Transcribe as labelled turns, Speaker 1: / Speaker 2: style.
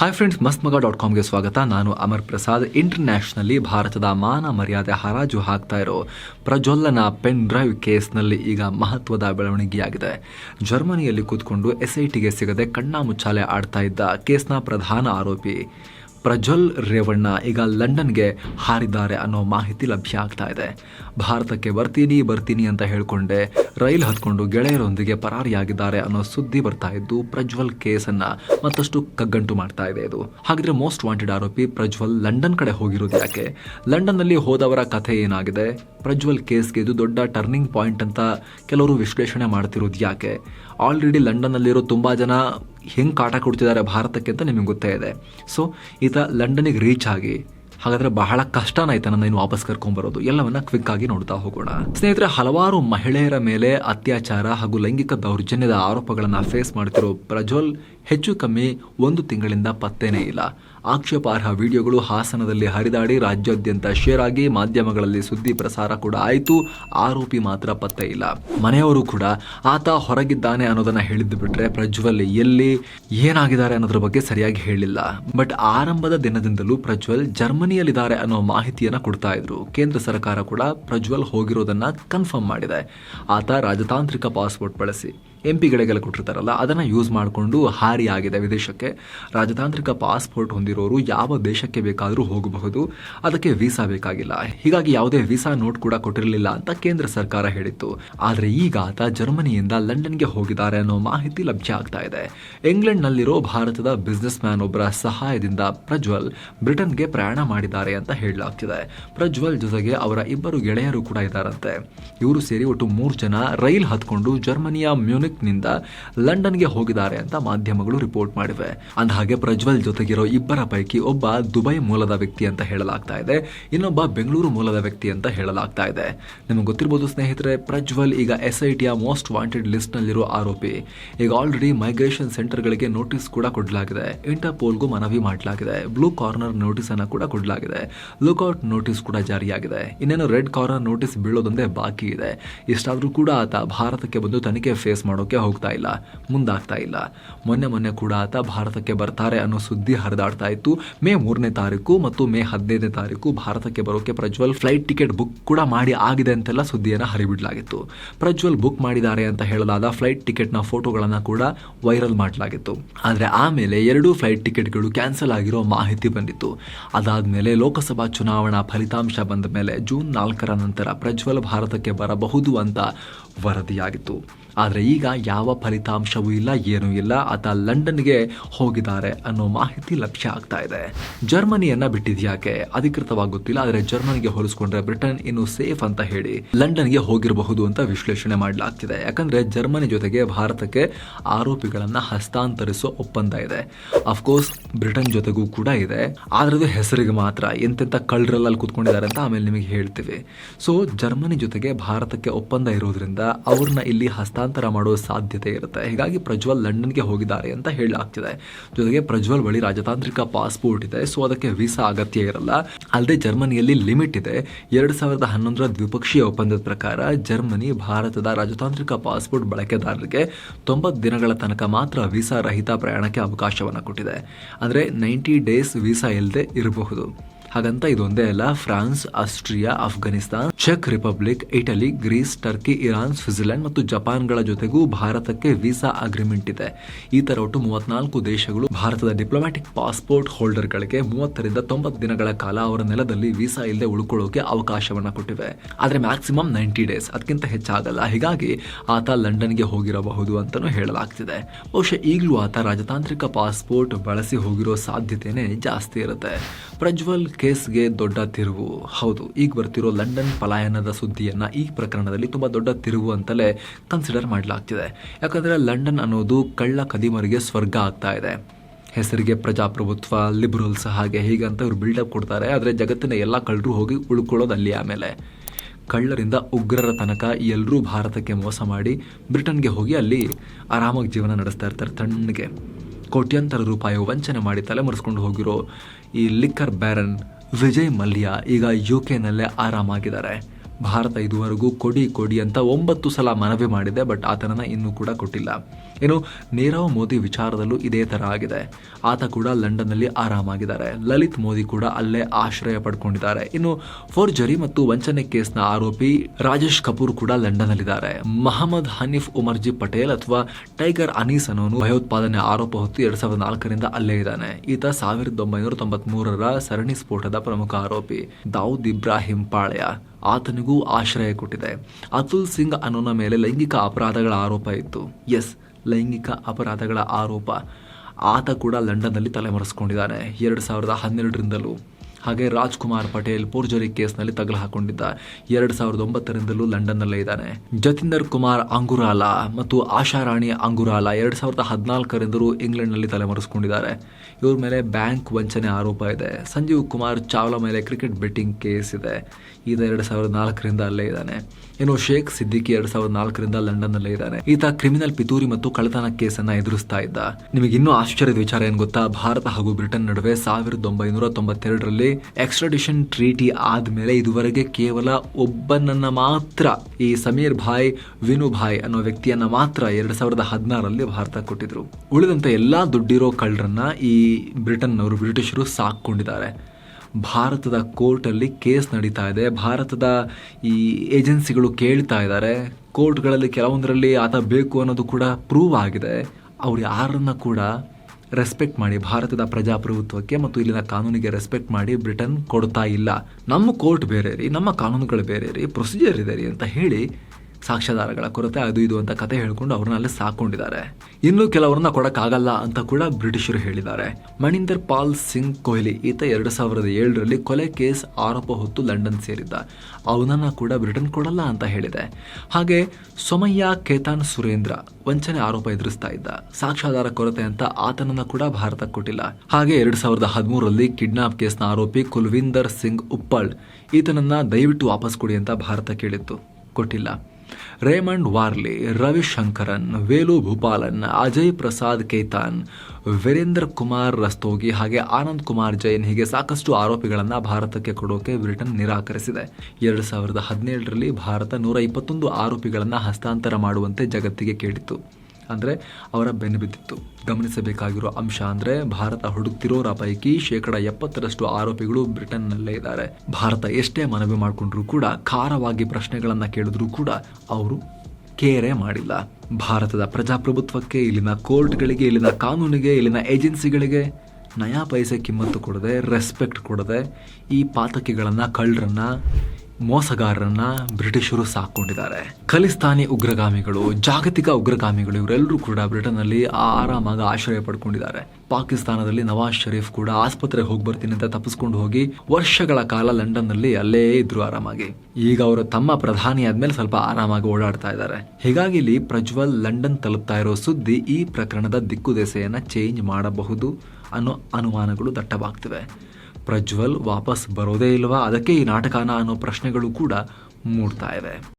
Speaker 1: Hi friends ಮಸ್ತ್ ಮಗ dot ಕಾಮ್ಗೆ ಸ್ವಾಗತ. ನಾನು ಅಮರ್ ಪ್ರಸಾದ್. ಇಂಟರ್ನ್ಯಾಷನಲ್ಲಿ ಭಾರತದ ಮಾನ ಮರ್ಯಾದೆ ಹರಾಜು ಹಾಕ್ತಾ ಇರೋ ಪ್ರಜ್ವಲ್ಲನ ಪೆನ್ ಡ್ರೈವ್ ಕೇಸ್ನಲ್ಲಿ ಈಗ ಮಹತ್ವದ ಬೆಳವಣಿಗೆಯಾಗಿದೆ. ಜರ್ಮನಿಯಲ್ಲಿ ಕೂತ್ಕೊಂಡು ಎಸ್ ಐ ಟಿಗೆ ಸಿಗದೆ ಕಣ್ಣಾಮುಚ್ಚಾಲೆ ಆಡ್ತಾ ಇದ್ದ ಕೇಸ್ನ ಪ್ರಧಾನ ಆರೋಪಿ ಪ್ರಜ್ವಲ್ ರೇವಣ್ಣ ಈಗ ಲಂಡನ್ಗೆ ಹಾರಿದ್ದಾರೆ ಅನ್ನೋ ಮಾಹಿತಿ ಲಭ್ಯ ಆಗ್ತಾ ಇದೆ. ಭಾರತಕ್ಕೆ ಬರ್ತೀನಿ ಬರ್ತೀನಿ ಅಂತ ಹೇಳಿಕೊಂಡೆ ರೈಲ್ ಹತ್ಕೊಂಡು ಗೆಳೆಯರೊಂದಿಗೆ ಪರಾರಿಯಾಗಿದ್ದಾರೆ ಅನ್ನೋ ಸುದ್ದಿ ಬರ್ತಾ ಇದ್ದು ಪ್ರಜ್ವಲ್ ಕೇಸನ್ನ ಮತ್ತಷ್ಟು ಕಗ್ಗಂಟು ಮಾಡ್ತಾ ಇದೆ ಇದು. ಹಾಗಿದ್ರೆ ಮೋಸ್ಟ್ ವಾಂಟೆಡ್ ಆರೋಪಿ ಪ್ರಜ್ವಲ್ ಲಂಡನ್ ಕಡೆ ಹೋಗಿರೋದು ಯಾಕೆ? ಲಂಡನ್ನಲ್ಲಿ ಹೋದವರ ಕಥೆ ಏನಾಗಿದೆ? ಪ್ರಜ್ವಲ್ ಕೇಸ್ಗೆ ಇದು ದೊಡ್ಡ ಟರ್ನಿಂಗ್ ಪಾಯಿಂಟ್ ಅಂತ ಕೆಲವರು ವಿಶ್ಲೇಷಣೆ ಮಾಡ್ತಿರೋದು ಯಾಕೆ? ಆಲ್ರೆಡಿ ಲಂಡನ್ನಲ್ಲಿರೋ ತುಂಬ ಜನ ಹೆಂಗೆ ಕಾಟ ಕೊಡ್ತಿದ್ದಾರೆ ಭಾರತಕ್ಕೆ ಅಂತ ನಿಮಗೆ ಗೊತ್ತೇ ಇದೆ. ಸೊ ಈತ ಲಂಡನಿಗೆ ರೀಚ್ ಆಗಿ, ಹಾಗಾದ್ರೆ ಬಹಳ ಕಷ್ಟನ ಆಯ್ತಾ ನನ್ನ ಇನ್ನು ವಾಪಸ್ ಕರ್ಕೊಂಡ್ಬರೋದು ಎಲ್ಲವನ್ನ ಕ್ವಿಕ್ ಆಗಿ ನೋಡ್ತಾ ಹೋಗೋಣ. ಸ್ನೇಹಿತರೆ, ಹಲವಾರು ಮಹಿಳೆಯರ ಮೇಲೆ ಅತ್ಯಾಚಾರ ಹಾಗೂ ಲೈಂಗಿಕ ದೌರ್ಜನ್ಯದ ಆರೋಪಗಳನ್ನು ಫೇಸ್ ಮಾಡ್ತಿರೋ ಪ್ರಜ್ವಲ್ ಹೆಚ್ಚು ಕಮ್ಮಿ ಒಂದು ತಿಂಗಳಿಂದ ಪತ್ತೇನೇ ಇಲ್ಲ. ಆಕ್ಷೇಪಾರ್ಹ ವಿಡಿಯೋಗಳು ಹಾಸನದಲ್ಲಿ ಹರಿದಾಡಿ ರಾಜ್ಯಾದ್ಯಂತ ಶೇರ್ ಆಗಿ ಮಾಧ್ಯಮಗಳಲ್ಲಿ ಸುದ್ದಿ ಪ್ರಸಾರ ಕೂಡ ಆಯಿತು. ಆರೋಪಿ ಮಾತ್ರ ಪತ್ತೆ ಇಲ್ಲ. ಮನೆಯವರು ಕೂಡ ಆತ ಹೊರಗಿದ್ದಾನೆ ಅನ್ನೋದನ್ನ ಹೇಳಿದ್ದು ಬಿಟ್ರೆ ಪ್ರಜ್ವಲ್ ಎಲ್ಲಿ, ಏನಾಗಿದ್ದಾರೆ ಅನ್ನೋದ್ರ ಬಗ್ಗೆ ಸರಿಯಾಗಿ ಹೇಳಿಲ್ಲ. ಬಟ್ ಆರಂಭದ ದಿನದಿಂದಲೂ ಪ್ರಜ್ವಲ್ ಜರ್ಮನಿಯಲ್ಲಿದ್ದಾರೆ ಅನ್ನೋ ಮಾಹಿತಿಯನ್ನ ಕೊಡ್ತಾ ಇದ್ರು. ಕೇಂದ್ರ ಸರ್ಕಾರ ಕೂಡ ಪ್ರಜ್ವಲ್ ಹೋಗಿರೋದನ್ನ ಕನ್ಫರ್ಮ್ ಮಾಡಿದೆ. ಆತ ರಾಜತಾಂತ್ರಿಕ ಪಾಸ್ಪೋರ್ಟ್ ಬಳಸಿ. ಎಂ ಪಿಗಳಿಗೆಲ್ಲ ಕೊಟ್ಟಿರ್ತಾರಲ್ಲ, ಅದನ್ನು ಯೂಸ್ ಮಾಡಿಕೊಂಡು ಹಾರಿ ಆಗಿದೆ ವಿದೇಶಕ್ಕೆ. ರಾಜತಾಂತ್ರಿಕ ಪಾಸ್ಪೋರ್ಟ್ ಹೊಂದಿರೋರು ಯಾವ ದೇಶಕ್ಕೆ ಬೇಕಾದರೂ ಹೋಗಬಹುದು, ಅದಕ್ಕೆ ವೀಸಾ ಬೇಕಾಗಿಲ್ಲ. ಹೀಗಾಗಿ ಯಾವುದೇ ವೀಸಾ ನೋಟ್ ಕೂಡ ಕೊಟ್ಟಿರಲಿಲ್ಲ ಅಂತ ಕೇಂದ್ರ ಸರ್ಕಾರ ಹೇಳಿತ್ತು. ಆದರೆ ಈಗ ಆತ ಜರ್ಮನಿಯಿಂದ ಲಂಡನ್ಗೆ ಹೋಗಿದ್ದಾರೆ ಅನ್ನೋ ಮಾಹಿತಿ ಲಭ್ಯ ಆಗ್ತಾ ಇದೆ. ಇಂಗ್ಲೆಂಡ್ನಲ್ಲಿರೋ ಭಾರತದ ಬಿಸ್ನೆಸ್ ಮ್ಯಾನ್ ಒಬ್ಬರ ಸಹಾಯದಿಂದ ಪ್ರಜ್ವಲ್ ಬ್ರಿಟನ್ಗೆ ಪ್ರಯಾಣ ಮಾಡಿದ್ದಾರೆ ಅಂತ ಹೇಳಲಾಗ್ತಿದೆ. ಪ್ರಜ್ವಲ್ ಜೊತೆಗೆ ಅವರ ಇಬ್ಬರು ಗೆಳೆಯರು ಕೂಡ ಇದ್ದಾರಂತೆ. ಇವರು ಸೇರಿ ಒಟ್ಟು ಮೂರು ಜನ ರೈಲ್ ಹತ್ಕೊಂಡು ಜರ್ಮನಿಯ ಮ್ಯೂನಿಕ್ ನಿಂದ ಲಂಡನ್ಗೆ ಹೋಗಿದ್ದಾರೆ ಅಂತ ಮಾಧ್ಯಮಗಳು ರಿಪೋರ್ಟ್ ಮಾಡಿವೆ. ಅಂದಹಾಗೆ ಪ್ರಜ್ವಲ್ ಜೊತೆಗಿರೋ ಇಬ್ಬರ ಪೈಕಿ ಒಬ್ಬ ದುಬೈ ಮೂಲದ ವ್ಯಕ್ತಿ ಅಂತ ಹೇಳಲಾಗ್ತಾ ಇದೆ. ಇನ್ನೊಬ್ಬ ಬೆಂಗಳೂರು ಮೂಲದ ವ್ಯಕ್ತಿ ಅಂತ ಹೇಳಲಾಗ್ತಾ ಇದೆ. ನಿಮಗೆ ಗೊತ್ತಿರಬಹುದು ಸ್ನೇಹಿತರೆ, ಪ್ರಜ್ವಲ್ ಈಗ ಎಸ್ ಐ ಟಿಯ ಮೋಸ್ಟ್ ವಾಂಟೆಡ್ ಲಿಸ್ಟ್ ನಲ್ಲಿರೋ ಆರೋಪಿ. ಈಗ ಆಲ್ರೆಡಿ ಮೈಗ್ರೇಷನ್ ಸೆಂಟರ್ ಗಳಿಗೆ ನೋಟಿಸ್ ಕೂಡ ಕೊಡಲಾಗಿದೆ. ಇಂಟರ್ಪೋಲ್ಗೂ ಮನವಿ ಮಾಡಲಾಗಿದೆ. ಬ್ಲೂ ಕಾರ್ನರ್ ನೋಟಿಸ್ ಅನ್ನ ಕೂಡ ಕೊಡಲಾಗಿದೆ. ಲುಕ್ಔಟ್ ನೋಟಿಸ್ ಕೂಡ ಜಾರಿಯಾಗಿದೆ. ಇನ್ನೇನು ರೆಡ್ ಕಾರ್ನರ್ ನೋಟಿಸ್ ಬೀಳೋದೊಂದೇ ಬಾಕಿ ಇದೆ. ಇಷ್ಟಾದರೂ ಕೂಡ ಆತ ಭಾರತಕ್ಕೆ ಬಂದು ತನಿಖೆ ಫೇಸ್ ಮಾಡೋಕೆ ಹೋಗ್ತಾ ಇಲ್ಲ, ಮುಂದಾಗ್ತಾ ಇಲ್ಲ. ಮೊನ್ನೆ ಮೊನ್ನೆ ಕೂಡ ಆತ ಭಾರತಕ್ಕೆ ಬರ್ತಾರೆ ಅನ್ನೋ ಸುದ್ದಿ ಹರಿದಾಡ್ತಾ ಇತ್ತು. ಮೇ ಮೂರನೇ ತಾರೀಕು ಮತ್ತು ಮೇ ಹದಿನೈದನೇ ತಾರೀಕು ಭಾರತಕ್ಕೆ ಬರೋಕೆ ಪ್ರಜ್ವಲ್ ಫ್ಲೈಟ್ ಟಿಕೆಟ್ ಬುಕ್ ಕೂಡ ಮಾಡಿ ಆಗಿದೆ ಅಂತೆಲ್ಲ ಸುದ್ದಿಯನ್ನು ಹರಿಬಿಡಲಾಗಿತ್ತು. ಪ್ರಜ್ವಲ್ ಬುಕ್ ಮಾಡಿದ್ದಾರೆ ಅಂತ ಹೇಳಲಾದ ಫ್ಲೈಟ್ ಟಿಕೆಟ್ನ ಫೋಟೋಗಳನ್ನು ಕೂಡ ವೈರಲ್ ಮಾಡಲಾಗಿತ್ತು. ಆದರೆ ಆಮೇಲೆ ಎರಡೂ ಫ್ಲೈಟ್ ಟಿಕೆಟ್ಗಳು ಕ್ಯಾನ್ಸಲ್ ಆಗಿರೋ ಮಾಹಿತಿ ಬಂದಿತ್ತು. ಅದಾದಮೇಲೆ ಲೋಕಸಭಾ ಚುನಾವಣಾ ಫಲಿತಾಂಶ ಬಂದ ಮೇಲೆ ಜೂನ್ ನಾಲ್ಕರ ನಂತರ ಪ್ರಜ್ವಲ್ ಭಾರತಕ್ಕೆ ಬರಬಹುದು ಅಂತ ವರದಿಯಾಗಿತ್ತು. ಆದರೆ ಈಗ ಯಾವ ಫಲಿತಾಂಶವೂ ಇಲ್ಲ, ಏನೂ ಇಲ್ಲ. ಆತ ಲಂಡನ್ಗೆ ಹೋಗಿದ್ದಾರೆ ಅನ್ನೋ ಮಾಹಿತಿ ಲಭ್ಯ ಆಗ್ತಾ ಇದೆ. ಜರ್ಮನಿಯನ್ನ ಬಿಟ್ಟಿದ್ಯಾಕೆ ಅಧಿಕೃತವಾಗಿ ಗೊತ್ತಿಲ್ಲ, ಆದರೆ ಜರ್ಮನಿಗೆ ಹೋಲಿಸ್ಕೊಂಡ್ರೆ ಬ್ರಿಟನ್ ಇನ್ನು ಸೇಫ್ ಅಂತ ಹೇಳಿ ಲಂಡನ್ಗೆ ಹೋಗಿರಬಹುದು ಅಂತ ವಿಶ್ಲೇಷಣೆ ಮಾಡಲಾಗ್ತಿದೆ. ಯಾಕಂದ್ರೆ ಜರ್ಮನಿ ಜೊತೆಗೆ ಭಾರತಕ್ಕೆ ಆರೋಪಿಗಳನ್ನ ಹಸ್ತಾಂತರಿಸೋ ಒಪ್ಪಂದ ಇದೆ. ಅಫ್ಕೋರ್ಸ್ ಬ್ರಿಟನ್ ಜೊತೆಗೂ ಕೂಡ ಇದೆ. ಆದ್ರದ್ದು ಹೆಸರಿಗೆ ಮಾತ್ರ ಎಂತೆಂಥ ಕಳ್ಳರಲ್ಲಿ ಕೂತ್ಕೊಂಡಿದ್ದಾರೆ ಅಂತ ಆಮೇಲೆ ನಿಮಗೆ ಹೇಳ್ತೀವಿ. ಸೊ ಜರ್ಮನಿ ಜೊತೆಗೆ ಭಾರತಕ್ಕೆ ಒಪ್ಪಂದ ಇರೋದ್ರಿಂದ ಅವ್ರನ್ನ ಇಲ್ಲಿ ಹಸ್ತಾಂತರ ಮಾಡೋ ಸಾಧ್ಯತೆ ಇರುತ್ತೆ. ಹೀಗಾಗಿ ಪ್ರಜ್ವಲ್ ಲಂಡನ್ಗೆ ಹೋಗಿದ್ದಾರೆ ಅಂತ ಹೇಳಲಾಗ್ತಿದೆ. ಜೊತೆಗೆ ಪ್ರಜ್ವಲ್ ಬಳಿ ರಾಜತಾಂತ್ರಿಕ ಪಾಸ್ಪೋರ್ಟ್ ಇದೆ, ಸೊ ಅದಕ್ಕೆ ವೀಸಾ ಅಗತ್ಯ ಇರಲ್ಲ. ಅಲ್ಲದೆ ಜರ್ಮನಿಯಲ್ಲಿ ಲಿಮಿಟ್ ಇದೆ. ಎರಡು ಸಾವಿರದ ಹನ್ನೊಂದರ ದ್ವಿಪಕ್ಷೀಯ ಒಪ್ಪಂದದ ಪ್ರಕಾರ ಜರ್ಮನಿ ಭಾರತದ ರಾಜತಾಂತ್ರಿಕ ಪಾಸ್ಪೋರ್ಟ್ ಬಳಕೆದಾರರಿಗೆ ತೊಂಬತ್ತು ದಿನಗಳ ತನಕ ಮಾತ್ರ ವೀಸಾ ರಹಿತ ಪ್ರಯಾಣಕ್ಕೆ ಅವಕಾಶವನ್ನು ಕೊಟ್ಟಿದೆ. ಅಂದರೆ ನೈಂಟಿ ಡೇಸ್ ವೀಸಾ ಇಲ್ಲದೆ ಇರಬಹುದು. ಹಾಗಂತ ಇದೊಂದೇ ಅಲ್ಲ, France, Austria Afghanistan check Republic, Italy, Greece, Turkey, Iran, Switzerland ಮತ್ತು ಜಪಾನ್ಗಳ ಜೊತೆಗೂ ಭಾರತಕ್ಕೆ ವೀಸಾ ಅಗ್ರಿಮೆಂಟ್ ಇದೆ. ಈ ತರ ಒಟ್ಟು ಮೂವತ್ನಾಲ್ಕು ದೇಶಗಳು ಭಾರತದ ಡಿಪ್ಲೊಮ್ಯಾಟಿಕ್ ಪಾಸ್ಪೋರ್ಟ್ ಹೋಲ್ಡರ್ಗಳಿಗೆ ಮೂವತ್ತರಿಂದ ತೊಂಬತ್ತು ದಿನಗಳ ಕಾಲ ಅವರ ನೆಲದಲ್ಲಿ ವೀಸಾ ಇಲ್ಲದೆ ಉಳ್ಕೊಳ್ಳೋಕೆ ಅವಕಾಶವನ್ನ ಕೊಟ್ಟಿವೆ. ಆದ್ರೆ ಮ್ಯಾಕ್ಸಿಮಮ್ ನೈಂಟಿ ಡೇಸ್ ಅದಕ್ಕಿಂತ ಹೆಚ್ಚಾಗಲ್ಲ. ಹೀಗಾಗಿ ಆತ ಲಂಡನ್ಗೆ ಹೋಗಿರಬಹುದು ಅಂತಾನೂ ಹೇಳಲಾಗ್ತಿದೆ. ಬಹುಶಃ ಈಗಲೂ ಆತ ರಾಜತಾಂತ್ರಿಕ ಪಾಸ್ಪೋರ್ಟ್ ಬಳಸಿ ಹೋಗಿರೋ ಸಾಧ್ಯತೆನೇ ಜಾಸ್ತಿ ಇರುತ್ತೆ. ಪ್ರಜ್ವಲ್ ಕೇಸ್ಗೆ ದೊಡ್ಡ ತಿರುವು. ಹೌದು, ಈಗ ಬರ್ತಿರೋ ಲಂಡನ್ ಪಲಾಯನದ ಸುದ್ದಿಯನ್ನ ಈ ಪ್ರಕರಣದಲ್ಲಿ ತುಂಬಾ ದೊಡ್ಡ ತಿರುವು ಅಂತಲೇ ಕನ್ಸಿಡರ್ ಮಾಡಲಾಗ್ತಿದೆ. ಯಾಕಂದ್ರೆ ಲಂಡನ್ ಅನ್ನೋದು ಕಳ್ಳ ಕದಿಮರಿಗೆ ಸ್ವರ್ಗ ಆಗ್ತಾ ಇದೆ. ಹೆಸರಿಗೆ ಪ್ರಜಾಪ್ರಭುತ್ವ, ಲಿಬರಲ್ಸ್ ಹಾಗೆ ಹೀಗೆ ಅಂತ ಇವ್ರು ಬಿಲ್ಡಪ್ ಕೊಡ್ತಾರೆ, ಆದರೆ ಜಗತ್ತಿನ ಎಲ್ಲ ಕಳ್ಳರು ಹೋಗಿ ಉಳ್ಕೊಳ್ಳೋದು ಅಲ್ಲಿ ಆಮೇಲೆ. ಕಳ್ಳರಿಂದ ಉಗ್ರರ ತನಕ ಎಲ್ಲರೂ ಭಾರತಕ್ಕೆ ಮೋಸ ಮಾಡಿ ಬ್ರಿಟನ್ಗೆ ಹೋಗಿ ಅಲ್ಲಿ ಆರಾಮಾಗಿ ಜೀವನ ನಡೆಸ್ತಾ ಇರ್ತಾರೆ ತಣ್ಣಗೆ. ಕೋಟ್ಯಾಂತರ ರೂಪಾಯಿ ವಂಚನೆ ಮಾಡಿ ತಲೆಮರೆಸ್ಕೊಂಡು ಹೋಗಿರೋ ಈ ಲಿಕ್ಕರ್ ಬ್ಯಾರನ್ ವಿಜಯ್ ಮಲ್ಯ ಈಗ ಯು ಕೆನಲ್ಲೇ ಆರಾಮಾಗಿದ್ದಾರೆ ಭಾರತ ಇದುವರೆಗೂ ಕೊಡಿ ಕೊಡಿ ಅಂತ ಒಂಬತ್ತು ಸಲ ಮನವಿ ಮಾಡಿದೆ, ಬಟ್ ಆತನನ್ನು ಇನ್ನೂ ಕೂಡ ಕೊಟ್ಟಿಲ್ಲ. ಇನ್ನು ನೀರವ್ ಮೋದಿ ವಿಚಾರದಲ್ಲೂ ಇದೇ ತರ ಆಗಿದೆ. ಆತ ಕೂಡ ಲಂಡನ್ನಲ್ಲಿ ಆರಾಮಾಗಿದ್ದಾರೆ. ಲಲಿತ್ ಮೋದಿ ಕೂಡ ಅಲ್ಲೇ ಆಶ್ರಯ ಪಡ್ಕೊಂಡಿದ್ದಾರೆ. ಇನ್ನು ಫೋರ್ಜರಿ ಮತ್ತು ವಂಚನೆ ಕೇಸ್ನ ಆರೋಪಿ ರಾಜೇಶ್ ಕಪೂರ್ ಕೂಡ ಲಂಡನ್ನಲ್ಲಿದ್ದಾರೆ. ಮಹಮ್ಮದ್ ಹನೀಫ್ ಉಮರ್ಜಿ ಪಟೇಲ್ ಅಥವಾ ಟೈಗರ್ ಅನೀಸ್ ಅನ್ನೋನು ಭಯೋತ್ಪಾದನೆ ಆರೋಪ ಹೊತ್ತು ಎರಡ್ ಸಾವಿರದ ನಾಲ್ಕರಿಂದ ಅಲ್ಲೇ ಇದ್ದಾನೆ. ಈತ ಸಾವಿರದ ಒಂಬೈನೂರ ತೊಂಬತ್ ಮೂರರ ಸರಣಿ ಸ್ಫೋಟದ ಪ್ರಮುಖ ಆರೋಪಿ ದಾವೂದ್ ಇಬ್ರಾಹಿಂ ಪಾಳ್ಯ. ಆತನಿಗೂ ಆಶ್ರಯ ಕೊಟ್ಟಿದೆ. ಅತುಲ್ ಸಿಂಗ್ ಅನ್ನೋನ ಮೇಲೆ ಲೈಂಗಿಕ ಅಪರಾಧಗಳ ಆರೋಪ ಇತ್ತು. ಎಸ್ ಲೈಂಗಿಕ ಅಪರಾಧಗಳ ಆರೋಪ. ಆತ ಕೂಡ ಲಂಡನ್ನಲ್ಲಿ ತಲೆಮರೆಸ್ಕೊಂಡಿದ್ದಾನೆ. ಎರಡು ಸಾವಿರದ ಹನ್ನೆರಡರಿಂದಲೂ ಹಾಗೆ ರಾಜ್ಕುಮಾರ್ ಪಟೇಲ್ ಪೋರ್ಜರಿ ಕೇಸ್ನಲ್ಲಿ ತಗಲು ಹಾಕೊಂಡಿದ್ದ ಎರಡು ಸಾವಿರದ ಒಂಬತ್ತರಿಂದಲೂ ಲಂಡನ್ನಲ್ಲೇ ಇದ್ದಾನೆ. ಜತಿಂದರ್ ಕುಮಾರ್ ಅಂಗುರಾಲ ಮತ್ತು ಆಶಾರಾಣಿ ಅಂಗುರಾಲ ಎರಡು ಸಾವಿರದ ಹದಿನಾಲ್ಕರಿಂದಲೂ ಇಂಗ್ಲೆಂಡ್ನಲ್ಲಿ ತಲೆಮರೆಸಿಕೊಂಡಿದ್ದಾರೆ. ಇವ್ರ ಮೇಲೆ ಬ್ಯಾಂಕ್ ವಂಚನೆ ಆರೋಪ ಇದೆ. ಸಂಜೀವ್ ಕುಮಾರ್ ಚಾವ್ಲಾ ಮೇಲೆ ಕ್ರಿಕೆಟ್ ಬೆಟ್ಟಿಂಗ್ ಕೇಸ್ ಇದೆ. ಈತ ಎರಡು ಸಾವಿರದ ನಾಲ್ಕರಿಂದ ಅಲ್ಲೇ ಇದ್ದಾನೆ. ಇನ್ನು ಶೇಖ್ ಸಿದ್ದಿಕಿ ಎರಡ್ ಸಾವಿರದ ನಾಲ್ಕರಿಂದ ಲಂಡನ್ನಲ್ಲೇ ಇದ್ದಾನೆ. ಈತ ಕ್ರಿಮಿನಲ್ ಪಿತೂರಿ ಮತ್ತು ಕಳ್ಳತನ ಅನ್ನ ಎದುರಿಸ್ತಾ ಇದ್ದ. ನಿಮಗೆ ಇನ್ನೂ ಆಶ್ಚರ್ಯದ ವಿಚಾರ ಏನ್ ಗೊತ್ತಾ? ಭಾರತ ಹಾಗೂ ಬ್ರಿಟನ್ ನಡುವೆ ಸಾವಿರದ ಒಂಬೈನೂರ ತೊಂಬತ್ತೆರಡರಲ್ಲಿ ಎಕ್ಸ್ಟ್ರಾಡಿಷನ್ ಟ್ರೀಟಿ ಆದಮೇಲೆ ಇದುವರೆಗೆ ಕೇವಲ ಒಬ್ಬನನ್ನು ಮಾತ್ರ ಈ ಸಮೀರ್ ಭಾಯ್, ವಿನು ಭಾಯ್ ಅನ್ನೋ ವ್ಯಕ್ತಿಯನ್ನ ಮಾತ್ರ ಎರಡು ಸಾವಿರದ ಹದಿನಾರರಲ್ಲಿ ಭಾರತ ಕೊಟ್ಟಿದ್ರು. ಉಳಿದಂತೆ ಎಲ್ಲ ದುಡ್ಡಿರೋ ಕಳ್ಳರನ್ನ ಈ ಬ್ರಿಟನ್ನವರು, ಬ್ರಿಟಿಷರು ಸಾಕ್ಕೊಂಡಿದ್ದಾರೆ. ಭಾರತದ ಕೋರ್ಟಲ್ಲಿ ಕೇಸ್ ನಡೀತಾ ಇದೆ. ಭಾರತದ ಈ ಏಜೆನ್ಸಿಗಳು ಕೇಳ್ತಾ ಇದ್ದಾರೆ. ಕೋರ್ಟ್ಗಳಲ್ಲಿ ಕೆಲವೊಂದರಲ್ಲಿ ಆತ ಬೇಕು ಅನ್ನೋದು ಕೂಡ ಪ್ರೂವ್ ಆಗಿದೆ. ಅವ್ರು ಯಾರನ್ನ ಕೂಡ ರೆಸ್ಪೆಕ್ಟ್ ಮಾಡಿ, ಭಾರತದ ಪ್ರಜಾಪ್ರಭುತ್ವಕ್ಕೆ ಮತ್ತು ಇಲ್ಲಿನ ಕಾನೂನಿಗೆ ರೆಸ್ಪೆಕ್ಟ್ ಮಾಡಿ ಬ್ರಿಟನ್ ಕೊಡ್ತಾ ಇಲ್ಲ. ನಮ್ಮ ಕೋರ್ಟ್ ಬೇರೆ ರೀ, ನಮ್ಮ ಕಾನೂನುಗಳು ಬೇರೆ ರೀ ಪ್ರೊಸೀಜರ್ ಇದೆ ರೀ ಅಂತ ಹೇಳಿ ಸಾಕ್ಷ್ಯಾಧಾರಗಳ ಕೊರತೆ, ಅದು ಇದು ಅಂತ ಕತೆ ಹೇಳ್ಕೊಂಡು ಅವ್ರನ್ನ ಅಲ್ಲಿ ಸಾಕೊಂಡಿದ್ದಾರೆ. ಇನ್ನು ಕೆಲವರನ್ನ ಕೊಡಕ್ಕಾಗಲ್ಲ ಅಂತ ಕೂಡ ಬ್ರಿಟಿಷರು ಹೇಳಿದ್ದಾರೆ. ಮಣಿಂದರ್ ಪಾಲ್ ಸಿಂಗ್ ಕೊಹ್ಲಿ ಈತ ಎರಡು ಸಾವಿರದ ಏಳರಲ್ಲಿ ಕೊಲೆ ಕೇಸ್ ಆರೋಪ ಹೊತ್ತು ಲಂಡನ್ ಸೇರಿದ್ದ. ಅವನನ್ನ ಕೂಡ ಬ್ರಿಟನ್ ಕೊಡಲ್ಲ ಅಂತ ಹೇಳಿದೆ. ಹಾಗೆ ಸೊಮಯ್ಯ, ಕೇತಾನ್, ಸುರೇಂದ್ರ ವಂಚನೆ ಆರೋಪ ಎದುರಿಸ್ತಾ ಇದ್ದ. ಸಾಕ್ಷ್ಯಾಧಾರ ಕೊರತೆ ಅಂತ ಆತನನ್ನ ಕೂಡ ಭಾರತ ಕೊಟ್ಟಿಲ್ಲ. ಹಾಗೆ ಎರಡ್ ಸಾವಿರದ ಹದಿಮೂರರಲ್ಲಿ ಕಿಡ್ನಾಪ್ ಕೇಸ್ನ ಆರೋಪಿ ಕುಲ್ವಿಂದರ್ ಸಿಂಗ್ ಉಪ್ಪಾಳ್ ಈತನನ್ನ ದಯವಿಟ್ಟು ವಾಪಸ್ ಕೊಡಿ ಅಂತ ಭಾರತ ಕೇಳಿತ್ತು. ಕೊಟ್ಟಿಲ್ಲ. ರೇಮಂಡ್ ವಾರ್ಲಿ, ರವಿಶಂಕರನ್, ವೇಲು ಭೂಪಾಲನ್, ಅಜಯ್ ಪ್ರಸಾದ್ ಕೇತಾನ್, ವೀರೇಂದ್ರ ಕುಮಾರ್ ರಸ್ತೋಗಿ ಹಾಗೆ ಆನಂದ್ ಕುಮಾರ್ ಜೈನ್ ಹೀಗೆ ಸಾಕಷ್ಟು ಆರೋಪಿಗಳನ್ನು ಭಾರತಕ್ಕೆ ಕೊಡೋಕೆ ಬ್ರಿಟನ್ ನಿರಾಕರಿಸಿದೆ. ಎರಡು ಸಾವಿರದ ಹದಿನೇಳರಲ್ಲಿ ಭಾರತ ನೂರ ಇಪ್ಪತ್ತೊಂದು ಆರೋಪಿಗಳನ್ನು ಹಸ್ತಾಂತರ ಮಾಡುವಂತೆ ಜಗತ್ತಿಗೆ ಕೇಳಿತ್ತು. ಅಂದರೆ ಅವರ ಬೆನ್ನು ಬಿದ್ದಿತ್ತು ಗಮನಿಸಬೇಕಾಗಿರೋ ಅಂಶ ಅಂದರೆ ಭಾರತ ಹುಡುಕ್ತಿರೋರ ಪೈಕಿ ಶೇಕಡ ಎಪ್ಪತ್ತರಷ್ಟು ಆರೋಪಿಗಳು ಬ್ರಿಟನ್ನಲ್ಲೇ ಇದ್ದಾರೆ. ಭಾರತ ಎಷ್ಟೇ ಮನವಿ ಮಾಡಿಕೊಂಡ್ರೂ ಕೂಡ ಖಾರವಾಗಿ ಪ್ರಶ್ನೆಗಳನ್ನು ಕೇಳಿದ್ರೂ ಕೂಡ ಅವರು ಕೇರೆ ಮಾಡಿಲ್ಲ. ಭಾರತದ ಪ್ರಜಾಪ್ರಭುತ್ವಕ್ಕೆ ಇಲ್ಲಿನ ಕೋರ್ಟ್ಗಳಿಗೆ, ಇಲ್ಲಿನ ಕಾನೂನಿಗೆ, ಇಲ್ಲಿನ ಏಜೆನ್ಸಿಗಳಿಗೆ ನಯಾ ಪೈಸೆ ಕಿಮ್ಮತ್ತು ಕೊಡದೆ ರೆಸ್ಪೆಕ್ಟ್ ಕೊಡದೆ ಈ ಪಾತಕಿಗಳನ್ನು, ಕಳ್ಳರನ್ನ ಮೋಸಗಾರರನ್ನ ಬ್ರಿಟಿಷರು ಸಾಕೊಂಡಿದ್ದಾರೆ. ಖಲಿಸ್ತಾನಿ ಉಗ್ರಗಾಮಿಗಳು, ಜಾಗತಿಕ ಉಗ್ರಗಾಮಿಗಳು ಇವರೆಲ್ಲರೂ ಕೂಡ ಬ್ರಿಟನ್ನಲ್ಲಿ ಆರಾಮಾಗಿ ಆಶ್ರಯ ಪಡ್ಕೊಂಡಿದ್ದಾರೆ. ಪಾಕಿಸ್ತಾನದಲ್ಲಿ ನವಾಜ್ ಶರೀಫ್ ಕೂಡ ಆಸ್ಪತ್ರೆಗೆ ಹೋಗಿ ಬರ್ತೀನಿ ಅಂತ ತಪ್ಪಿಸ್ಕೊಂಡು ಹೋಗಿ ವರ್ಷಗಳ ಕಾಲ ಲಂಡನ್ನಲ್ಲಿ ಅಲ್ಲೇ ಇದ್ರು ಆರಾಮಾಗಿ. ಈಗ ಅವರು ತಮ್ಮ ಪ್ರಧಾನಿ ಆದ್ಮೇಲೆ ಸ್ವಲ್ಪ ಆರಾಮಾಗಿ ಓಡಾಡ್ತಾ ಇದ್ದಾರೆ. ಹೀಗಾಗಿ ಇಲ್ಲಿ ಪ್ರಜ್ವಲ್ ಲಂಡನ್ ತಲುಪ್ತಾ ಇರೋ ಸುದ್ದಿ ಈ ಪ್ರಕರಣದ ದಿಕ್ಕು ದೆಸೆಯನ್ನ ಚೇಂಜ್ ಮಾಡಬಹುದು ಅನ್ನೋ ಅನುಮಾನಗಳು ದಟ್ಟವಾಗ್ತಿವೆ. ಪ್ರಜ್ವಲ್ ವಾಪಸ್ ಬರೋದೇ ಇಲ್ವಾ? ಅದಕ್ಕೆ ಈ ನಾಟಕನ ಅನ್ನೋ ಪ್ರಶ್ನೆಗಳು ಕೂಡ ಮೂಡ್ತಾ ಇವೆ.